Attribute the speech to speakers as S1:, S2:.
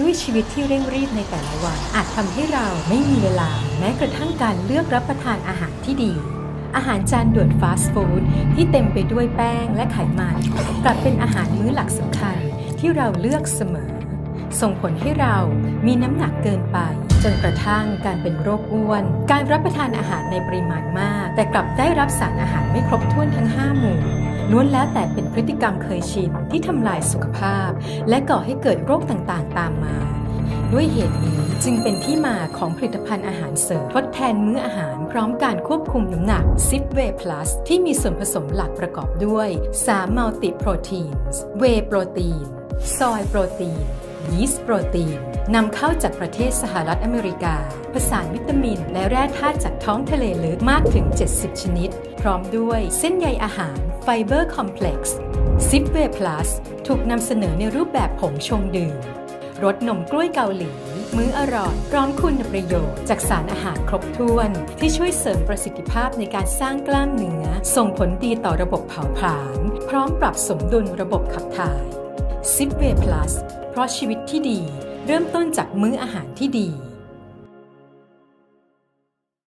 S1: ด้วยชีวิตที่เร่งรีบในแต่ละวัน อาจทำให้เราไม่มีเวลา แม้กระทั่งการเลือกรับประทานอาหารที่ดี อาหารจานด่วนฟาสต์ฟู้ดที่เต็มไปด้วยแป้งและไขมันกลับเป็นอาหารมื้อหลักสำคัญที่เราเลือกเสมอ ส่งผลให้เรามีน้ำหนักเกินไป จนกระทั่งการเป็นโรคอ้วน การรับประทานอาหารในปริมาณมาก แต่กลับได้รับสารอาหารไม่ครบถ้วนทั้ง 5 หมู่ ล้วนแล้วแต่เป็นพฤติกรรมเคยชินที่ทำลายสุขภาพ และก่อให้เกิดโรคต่างๆ ตามมา ด้วยเหตุนี้จึงเป็นที่มาของผลิตภัณฑ์อาหารเสริมทดแทนมื้ออาหารพร้อมการควบคุมน้ำหนัก z i p w a y Plus ที่มีส่วนผสมหลักประกอบด้วย3 Multi Proteins Whey Protein ซอยโปรตีนยีสต์โปรตีนนำเข้าจากประเทศสหรัฐอเมริกา ผสานวิตามิน และแร่ธาตุจากท้องทะเลลึกมากถึง 70 ชนิด ร้อมด้วยเส้นใยอาหารไฟเบอร์คอมเพล็กซ์ z i p w a y Plus ถูกนำเสนอในรูปแบบผงชงดื่มรสนมกล้วยเกาหลี มื้ออร่อยพร้อมคุณประโยชน์ จากสารอาหารครบถ้วน ที่ช่วยเสริมประสิทธิภาพในการสร้างกล้ามเนื้อ ส่งผลดีต่อระบบเผาผลาญพร้อมปรับสมดุลระบบขับถ่ายซิปเว Plus เพราะชีวิตที่ดี เริ่มต้นจากมื้ออาหารที่ดี